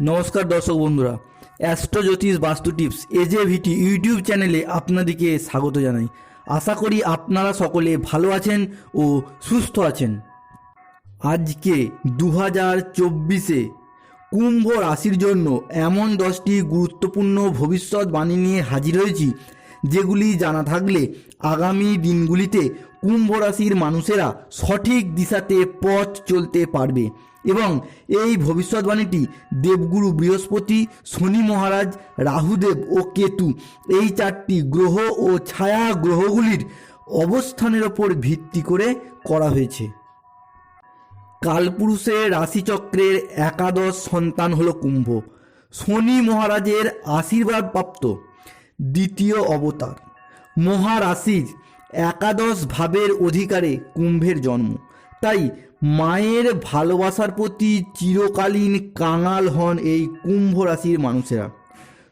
নমস্কার দর্শক বন্ধুরা অ্যাস্ট্রো জ্যোতিষ বাস্তু টিপস এজে ভিটি ইউটিউব চ্যানেলে আপনাদেরকে স্বাগত জানাই। আশা করি আপনারা সকলে ভালো আছেন ও সুস্থ আছেন। আজকে দু হাজার চব্বিশে কুম্ভ রাশির জন্য এমন দশটি গুরুত্বপূর্ণ ভবিষ্যৎবাণী নিয়ে হাজির হয়েছি, যেগুলি জানা থাকলে আগামী দিনগুলিতে কুম্ভ রাশির মানুষেরা সঠিক দিশাতে পথ চলতে পারবে। এবং এই ভবিষ্যৎবাণীটি দেবগুরু বৃহস্পতি, শনি মহারাজ, রাহুদেব ও কেতু। এই চারটি গ্রহ ও ছায়া গ্রহগুলির অবস্থানের ওপর ভিত্তি করে করা হয়েছে। কালপুরুষের রাশিচক্রের একাদশ সন্তান হল কুম্ভ। শনি মহারাজের আশীর্বাদ প্রাপ্ত দ্বিতীয় অবতার। মহারাশির একাদশ ভাবের অধিকারে কুম্ভের জন্ম। তাই মায়ের ভালোবাসার প্রতি চিরকালীন কাঙাল হন এই কুম্ভ রাশির মানুষেরা।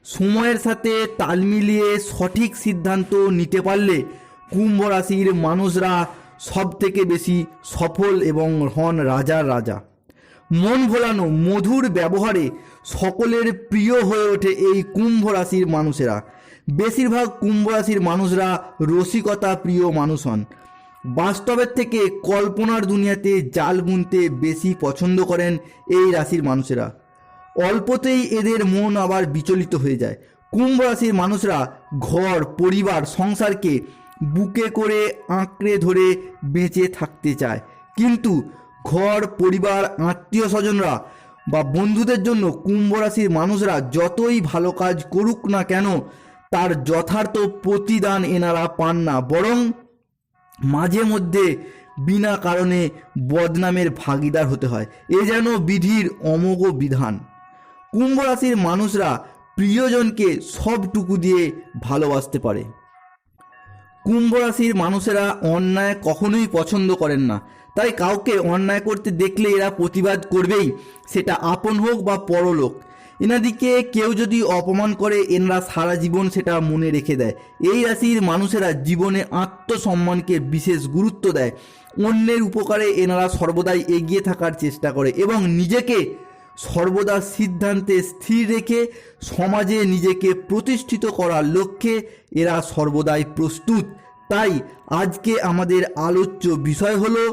সময়ের সাথে তাল মিলিয়ে সঠিক সিদ্ধান্ত নিতে পারলে কুম্ভ রাশির মানুষরা সব থেকে বেশি সফল এবং হন রাজার রাজা। মন ভোলানো, মধুর ব্যবহারে সকলের প্রিয় হয়ে ওঠে এই কুম্ভ রাশির মানুষেরা। বেশিরভাগ কুম্ভ রাশির মানুষরা রসিকতা প্রিয় মানুষ হন। বাস্তবের থেকে কল্পনার দুনিয়াতে জাল বুনতে বেশি পছন্দ করেন এই রাশির মানুষেরা। অল্পতেই এদের মন আবার বিচলিত হয়ে যায়। কুম্ভ রাশির মানুষরা ঘর, পরিবার, সংসারকে বুকে করে আঁকড়ে ধরে বেঁচে থাকতে চায়। কিন্তু ঘর, পরিবার আত্মীয় স্বজনরা বা বন্ধুদের জন্য কুম্ভ রাশির মানুষরা যতই ভালো কাজ করুক না কেন, তার যথার্থ প্রতিদান এনারা পান না। বরং মাঝে মধ্যে বিনা কারণে বদনামের ভাগিদার হতে হয়। এ যেন বিধির অমোঘ বিধান। কুম্ভ রাশির মানুষরা প্রিয়জনকে সবটুকু দিয়ে ভালোবাসতে পারে। কুম্ভ রাশির মানুষেরা অন্যায় কখনোই পছন্দ করেন না। তাই কাউকে অন্যায় করতে দেখলে এরা প্রতিবাদ করবেই। সেটা আপন হোক বা পরলোক। এনাদিকে কেউ যদি অপমান করে, এনারা সারা জীবন সেটা মনে রেখে দেয়। এই রাশির মানুষেরা জীবনে আত্মসম্মানকে বিশেষ গুরুত্ব দেয়। অন্যের উপকারে এনারা সর্বদাই এগিয়ে থাকার চেষ্টা করে এবং নিজেকে সর্বদা সিদ্ধান্তে স্থির রেখে সমাজে নিজেকে প্রতিষ্ঠিত করার লক্ষ্যে এরা সর্বদাই প্রস্তুত। তাই আজকে আমাদের আলোচ্য বিষয় হলো,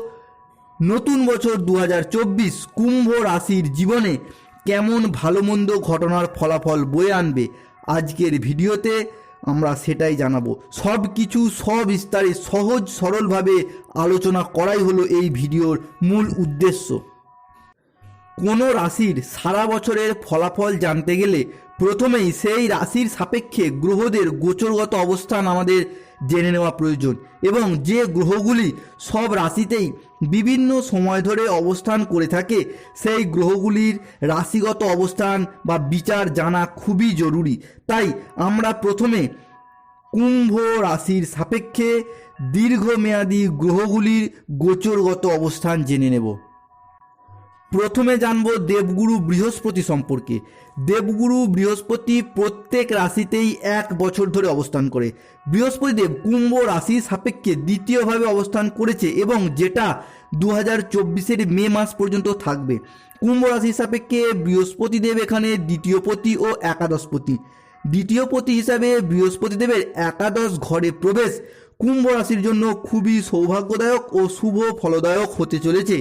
নতুন বছর দু হাজার চব্বিশ কুম্ভ রাশির জীবনে কেমন ভালো মন্দ ঘটনার ফলাফল বয়ে আনবে আজকের ভিডিওতে আমরা সেটাই জানাব। সব কিছু সবিস্তারে সহজ সরলভাবে আলোচনা করাই হলো এই ভিডিওর মূল উদ্দেশ্য। কোনো রাশির সারা বছরের ফলাফল জানতে গেলে প্রথমেই সেই রাশির সাপেক্ষে গ্রহদের গোচরগত অবস্থান আমাদের জেনে নেওয়া প্রয়োজন এবং যে গ্রহগুলি সব রাশিতেই বিভিন্ন সময় ধরে অবস্থান করে থাকে, সেই গ্রহগুলির রাশিগত অবস্থান বা বিচার জানা খুবই জরুরি। তাই আমরা প্রথমে কুম্ভ রাশির সাপেক্ষে দীর্ঘমেয়াদী গ্রহগুলির গোচরগত অবস্থান জেনে নেব। প্রথমে জানব দেবগুরু বৃহস্পতি সম্পর্কে। দেবগুরু বৃহস্পতি প্রত্যেক রাশিতেই এক বছর ধরে অবস্থান করে। বৃহস্পতি দেব কুম্ভ রাশির সাপেক্ষে দ্বিতীয়ভাবে অবস্থান করেছে এবং যেটা দু হাজার চব্বিশের মে মাস পর্যন্ত থাকবে। কুম্ভ রাশির সাপেক্ষে বৃহস্পতি দেব এখানে দ্বিতীয় পতি ও একাদশপতি দ্বিতীয় পতি হিসাবে বৃহস্পতি দেবের একাদশ ঘরে প্রবেশ কুম্ভ রাশির জন্য খুবই সৌভাগ্যদায়ক ও শুভ ফলদায়ক হতে চলেছে।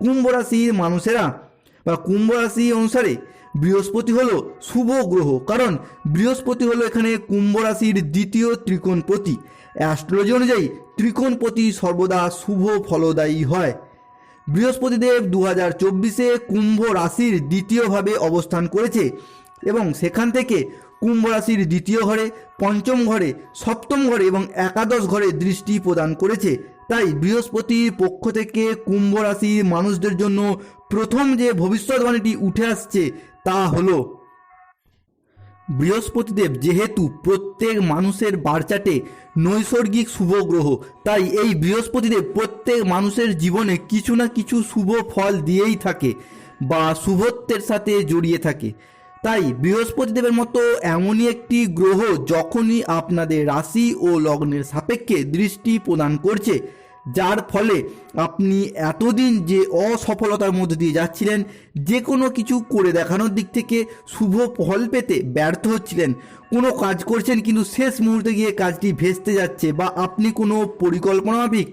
কুম্ভ রাশির মানুষেরা বা কুম্ভ রাশি অনুসারে বৃহস্পতি হলো শুভ গ্রহ। কারণ বৃহস্পতি হলো এখানে কুম্ভ রাশির দ্বিতীয় ত্রিকোণপতি। অ্যাস্ট্রোলজি অনুযায়ী ত্রিকোণপতি সর্বদা শুভ ফলদায়ী হয়। বৃহস্পতিদেব দু হাজার চব্বিশে কুম্ভ রাশির দ্বিতীয়ভাবে অবস্থান করেছে এবং সেখান থেকে কুম্ভ রাশির দ্বিতীয় ঘরে, পঞ্চম ঘরে, সপ্তম ঘরে এবং একাদশ ঘরে দৃষ্টি প্রদান করেছে। তাই বৃহস্পতির পক্ষ থেকে কুম্ভ রাশির মানুষদের জন্য প্রথম যে ভবিষ্যৎবাণীটি উঠে আসছে, তা হলো বৃহস্পতিদেব যেহেতু প্রত্যেক মানুষের বারচাটে নৈসর্গিক শুভ গ্রহ, তাই এই বৃহস্পতিদেব প্রত্যেক মানুষের জীবনে কিছু না কিছু শুভ ফল দিয়েই থাকে বা শুভত্বের সাথে জড়িয়ে থাকে। তাই বৃহস্পতিদেবের মতো এমনই একটি গ্রহ যখনই আপনাদের রাশি ও লগ্নের সাপেক্ষে দৃষ্টি প্রদান করছে, যার ফলে আপনি এতদিন যে অসফলতার মধ্যে দিয়ে যাচ্ছিলেন, যে কোনো কিছু করে দেখানোর দিক থেকে শুভ ফল পেতে ব্যর্থ হচ্ছিলেন। কোনো কাজ করছেন কিন্তু শেষ মুহূর্তে গিয়ে কাজটি ভেস্তে যাচ্ছে বা আপনি কোনো পরিকল্পনা মাফিক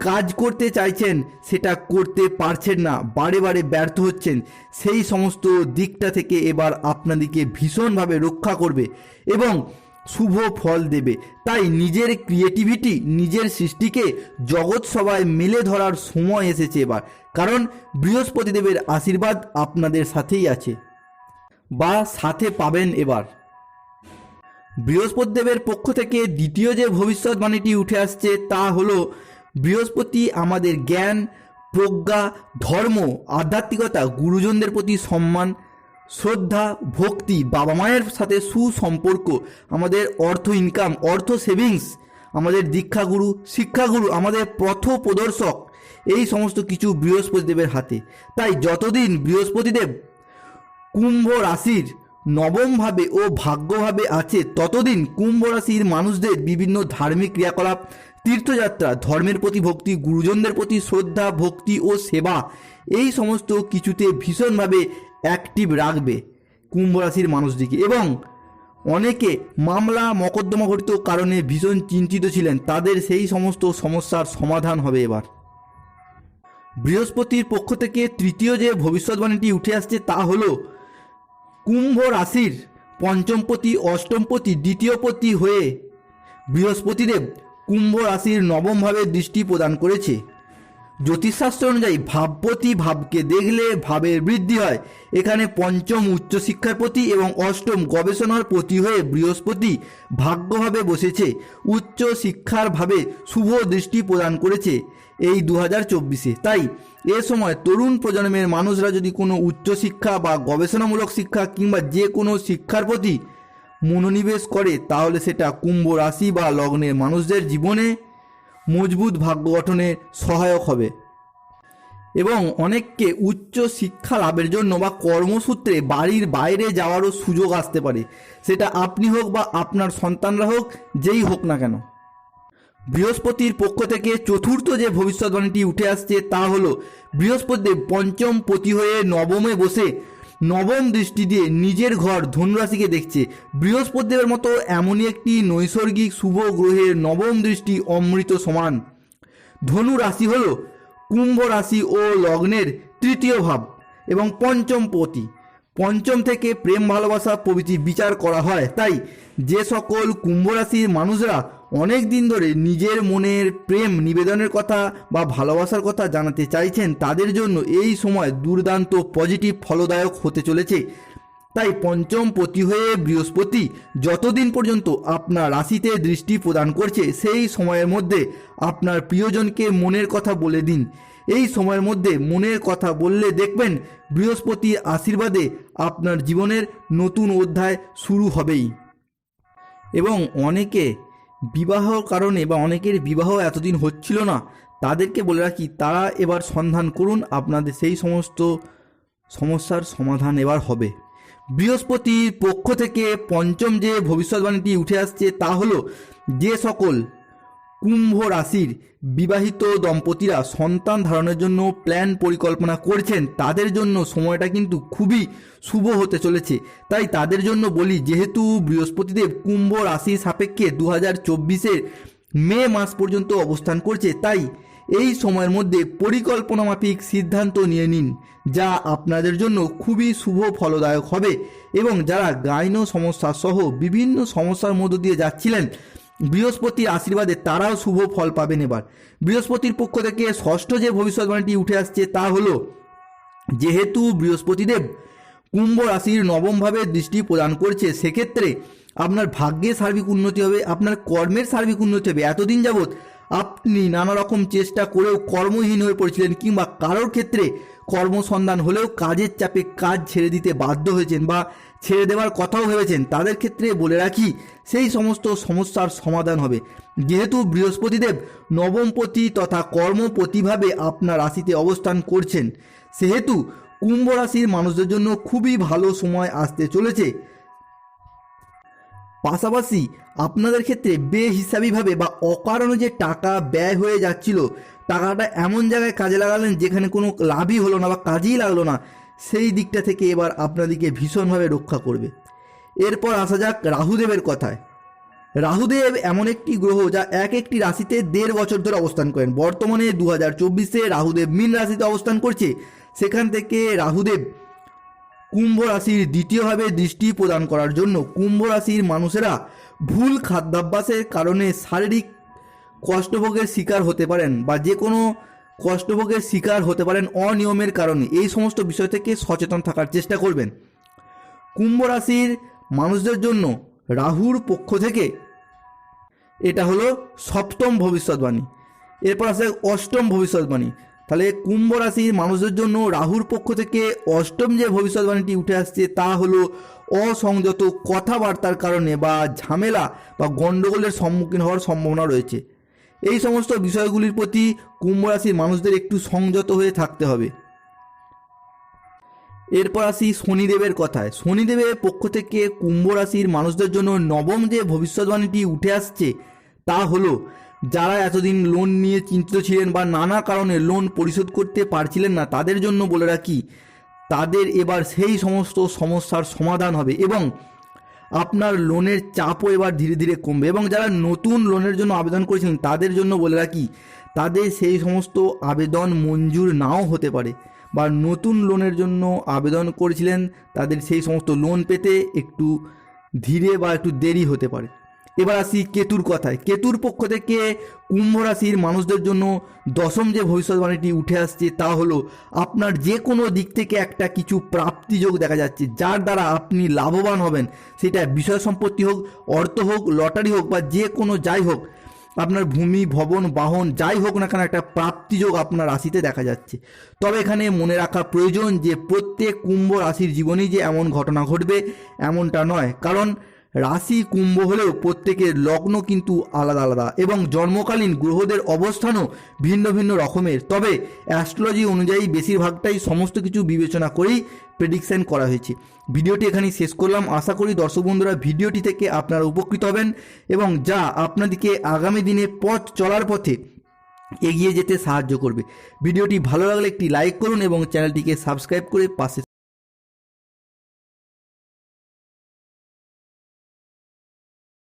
কাজ করতে চাইছেন, সেটা করতে পারছেন না, বারে বারে ব্যর্থ হচ্ছেন। সেই সমস্ত দিকটা থেকে এবার আপনাদেরকে ভীষণভাবে রক্ষা করবে এবং শুভ ফল দেবে। তাই নিজের ক্রিয়েটিভিটি নিজের সৃষ্টিকে জগৎ সবাই মেলে ধরার সময় এসেছে এবার। কারণ বৃহস্পতিদেবের আশীর্বাদ আপনাদের সাথেই আছে বা সাথে পাবেন এবার। বৃহস্পতিদেবের পক্ষ থেকে দ্বিতীয় যে ভবিষ্যৎবাণীটি উঠে আসছে তা হলো বৃহস্পতি আমাদের জ্ঞান, প্রজ্ঞা, ধর্ম, আধ্যাত্মিকতা, গুরুজনদের প্রতি সম্মান, শ্রদ্ধা, ভক্তি, বাবা মায়ের সাথে সুসম্পর্ক, আমাদের অর্থ ইনকাম অর্থ সেভিংস আমাদের দীক্ষাগুরু, শিক্ষাগুরু, আমাদের পথ প্রদর্শক, এই সমস্ত কিছু বৃহস্পতিদেবের হাতে। তাই যতদিন বৃহস্পতিদেব কুম্ভ রাশির নবমভাবে ও ভাগ্যভাবে আছে, ততদিন কুম্ভ রাশির মানুষদের বিভিন্ন ধার্মিক ক্রিয়াকলাপ তীর্থযাত্রা, ধর্মের প্রতি ভক্তি, গুরুজনদের প্রতি শ্রদ্ধা, ভক্তি ও সেবা, এই সমস্ত কিছুতে ভীষণভাবে অ্যাক্টিভ রাখবে কুম্ভ রাশির মানুষদিকে। এবং অনেকে মামলা, মকদ্দমা ঘটিত কারণে ভীষণ চিন্তিত ছিলেন। তাদের সেই সমস্ত সমস্যার সমাধান হবে এবার। বৃহস্পতির পক্ষ থেকে তৃতীয় যে ভবিষ্যৎবাণীটি উঠে আসছে তা হল, কুম্ভ রাশির পঞ্চমপতি, অষ্টমপতি, দ্বিতীয়পতি হয়ে বৃহস্পতিদেব কুম্ভ রাশির নবমভাবে দৃষ্টি প্রদান করেছে। জ্যোতিষশাস্ত্র অনুযায়ী ভাবপতি ভাবকে দেখলে ভাবের বৃদ্ধি হয়। এখানে পঞ্চম উচ্চশিক্ষার প্রতি এবং অষ্টম গবেষণার প্রতি হয়ে বৃহস্পতি ভাগ্যভাবে বসেছে। উচ্চ শিক্ষার ভাবে শুভ দৃষ্টি প্রদান করেছে এই দু হাজার চব্বিশে। তাই এ সময় তরুণ প্রজন্মের মানুষরা যদি কোনো উচ্চশিক্ষা বা গবেষণামূলক শিক্ষা কিংবা যে কোনো শিক্ষার প্রতি মনোনিবেশ করে, তাহলে সেটা কুম্ভ রাশি বা লগ্নের মানুষদের জীবনে মজবুত ভাগ্য গঠনে সহায়ক হবে। এবং অনেককে উচ্চ শিক্ষা লাভের জন্য বা কর্মসূত্রে বাড়ির বাইরে যাওয়ারও সুযোগ আসতে পারে। সেটা আপনি হোক বা আপনার সন্তানরা হোক, যেই হোক না কেন। বৃহস্পতির পক্ষ থেকে চতুর্থ যে ভবিষ্যৎবাণীটি উঠে আসছে, তা হলো বৃহস্পতিদেব পঞ্চম পতি হয়ে নবমে বসে নবম দৃষ্টি দিয়ে নিজের ঘর ধনুরাশিকে দেখছে। বৃহস্পতিদেবের মতো এমনই একটি নৈসর্গিক শুভ গ্রহের নবম দৃষ্টি অমৃত সমান। ধনু রাশি হল কুম্ভ রাশি ও লগ্নের তৃতীয় ভাব এবং পঞ্চম পতি। পঞ্চম থেকে প্রেম ভালোবাসা প্রভৃতি বিচার করা হয়। তাই যে সকল কুম্ভ রাশির মানুষরা অনেক দিন ধরে নিজের মনের প্রেম নিবেদনের কথা বা ভালোবাসার কথা জানাতে চাইছেন, তাদের জন্য এই সময় দুর্দান্ত পজিটিভ ফলদায়ক হতে চলেছে। তাই পঞ্চম পতি হয়ে বৃহস্পতি যতদিন পর্যন্ত আপনার রাশিতে দৃষ্টি প্রদান করছে, সেই সময়ের মধ্যে আপনার প্রিয়জনকে মনের কথা বলে দিন। এই সময়ের মধ্যে মনের কথা বললে দেখবেন বৃহস্পতির আশীর্বাদে আপনার জীবনের নতুন অধ্যায় শুরু হবেই। এবং অনেকে বিবাহ কারণে বা অনেকের বিবাহ এতদিন হচ্ছিল না, তাদেরকে বলে রাখি, তারা এবার সন্ধান করুন, আপনাদের সেই সমস্ত সমস্যার সমাধান এবার হবে। বৃহস্পতির পক্ষ থেকে পঞ্চম যে ভবিষ্যৎবাণীটি উঠে আসছে তা হলো, যে সকল কুম্ভ রাশির বিবাহিত দম্পতিরা সন্তান ধারণের জন্য প্ল্যান পরিকল্পনা করছেন। তাদের জন্য সময়টা কিন্তু খুবই শুভ হতে চলেছে। তাই তাদের জন্য বলি, যেহেতু বৃহস্পতিদেব কুম্ভ রাশির সাপেক্ষে দু হাজার চব্বিশের মে মাস পর্যন্ত অবস্থান করছে, তাই এই সময়ের মধ্যে পরিকল্পনা মাফিক সিদ্ধান্ত নিয়ে নিন, যা আপনাদের জন্য খুবই শুভ ফলদায়ক হবে। এবং যারা গাইন সমস্যা সহ বিভিন্ন সমস্যার মধ্য দিয়ে যাচ্ছিলেন বৃহস্পতির আশীর্বাদে তারাও শুভ ফল পাবেন এবার। বৃহস্পতির পক্ষ থেকে ষষ্ঠ যে ভবিষ্যৎবাণীটি উঠে আসছে তা হলো, যেহেতু বৃহস্পতিদেব কুম্ভ রাশির নবমভাবে দৃষ্টি প্রদান করছে, সেক্ষেত্রে আপনার ভাগ্যের সার্বিক উন্নতি হবে, আপনার কর্মের সার্বিক উন্নতি হবে। এতদিন যাবৎ আপনি নানা রকম চেষ্টা করেও কর্মহীন হয়ে পড়েছিলেন কিংবা কারোর ক্ষেত্রে কর্মসন্ধান হলেও কাজের চাপে কাজ ছেড়ে দিতে বাধ্য হয়েছেন বা ছেড়ে দেওয়ার কথাও ভেবেছেন। তাদের ক্ষেত্রে বলে রাখি, সেই সমস্ত সমস্যার সমাধান হবে। যেহেতু বৃহস্পতিদেব নবমপতি তথা কর্মপতিভাবে আপনার রাশিতে অবস্থান করছেন, সেহেতু কুম্ভ রাশির মানুষদের জন্য খুবই ভালো সময় আসতে চলেছে। পাশাপাশি আপনাদের ক্ষেত্রে বেহিসাবিভাবে বা অকারণে যে টাকা ব্যয় হয়ে যাচ্ছিল, টাকাটা এমন জায়গায় কাজে লাগালেন যেখানে কোনো লাভই হলো না বা কাজেই লাগল না। সেই দিকটা থেকে এবার আপনাদেরকে ভীষণভাবে রক্ষা করবে। এরপর আসা যাক রাহুদেবের কথায়। রাহুদেব এমন একটি গ্রহ যা এক একটি রাশিতে দেড় বছর ধরে অবস্থান করেন। বর্তমানে দু হাজার চব্বিশে রাহুদেব মীন রাশিতে অবস্থান করছে। সেখান থেকে রাহুদেব কুম্ভ রাশির দ্বিতীয়ভাবে দৃষ্টি প্রদান করার জন্য কুম্ভ রাশির মানুষেরা ভুল খাদ্যাভ্যাসের কারণে শারীরিক কষ্টভোগের শিকার হতে পারেন বা যে কোনো কষ্টভোগের শিকার হতে পারেন অনিয়মের কারণে। এই সমস্ত বিষয় থেকে সচেতন থাকার চেষ্টা করবেন। কুম্ভ রাশির মানুষদের জন্য রাহুর পক্ষ থেকে এটা হলো সপ্তম ভবিষ্যৎবাণী। এরপর আসে অষ্টম ভবিষ্যৎবাণী। তাহলে কুম্ভ রাশির মানুষদের জন্য রাহুর পক্ষ থেকে অষ্টম যে ভবিষ্যৎবাণীটি উঠে আসছে, তা হলো অসংযত কথাবার্তার কারণে বা ঝামেলা বা গণ্ডগোলের সম্মুখীন হওয়ার সম্ভাবনা রয়েছে। এই সমস্ত বিষয়গুলির প্রতি কুম্ভ রাশির মানুষদের একটু সংযত হয়ে থাকতে হবে। এরপর আসি শনিদেবের কথায়। শনিদেবের পক্ষ থেকে কুম্ভ রাশির মানুষদের জন্য নবম যে ভবিষ্যৎবাণীটি উঠে আসছে, তা হলো, যারা এতদিন লোন নিয়ে চিন্তিত ছিলেন বা নানা কারণে লোন পরিশোধ করতে পারছিলেন না, তাদের জন্য বলে রাখি, তাদের এবার সেই সমস্ত সমস্যার সমাধান হবে এবং আপনার লোনের চাপও এবার ধীরে ধীরে কমবে এবং যারা নতুন লোনের জন্য আবেদন করেছিলেন তাদের জন্য বলে রাখি, তাদের সেই সমস্ত আবেদন মঞ্জুর নাও হতে পারে বা নতুন লোনের জন্য আবেদন করেছিলেন, তাদের সেই সমস্ত লোন পেতে একটু ধীরে বা একটু দেরি হতে পারে। এবার আসি কেতুর কথায়। কেতুর পক্ষ থেকে কুম্ভ রাশির মানুষদের জন্য দশম যে ভবিষ্যৎবাণীটি উঠে আসছে তা হলো আপনার যে কোনো দিক থেকে একটা কিছু প্রাপ্তিযোগ দেখা যাচ্ছে, যার দ্বারা আপনি লাভবান হবেন। সেটা বিষয় সম্পত্তি হোক, অর্থ হোক, লটারি হোক বা যে কোনো যাই হোক, আপনার ভূমি, ভবন, বাহন যাই হোক না কেন একটা প্রাপ্তিযোগ আপনার রাশিতে দেখা যাচ্ছে। তবে এখানে মনে রাখা প্রয়োজন যে প্রত্যেক কুম্ভ রাশির জীবনেই যে এমন ঘটনা ঘটবে, এমনটা নয়। কারণ রাশি কুম্ভ হলেও প্রত্যেকের লগ্ন কিন্তু আলাদা আলাদা এবং জন্মকালীন গ্রহদের অবস্থানও ভিন্ন ভিন্ন রকমের। তবে অ্যাস্ট্রোলজি অনুযায়ী বেশিরভাগটাই সমস্ত কিছু বিবেচনা করেই প্রেডিকশন করা হয়েছে। ভিডিওটি এখানেই শেষ করলাম। আশা করি দর্শক বন্ধুরা ভিডিওটি থেকে আপনারা উপকৃত হবেন এবং যা আপনাদেরকে আগামী দিনে পথ চলার পথে এগিয়ে যেতে সাহায্য করবে। ভিডিওটি ভালো লাগলে একটি লাইক করুন এবং চ্যানেলটিকে সাবস্ক্রাইব করে পাশে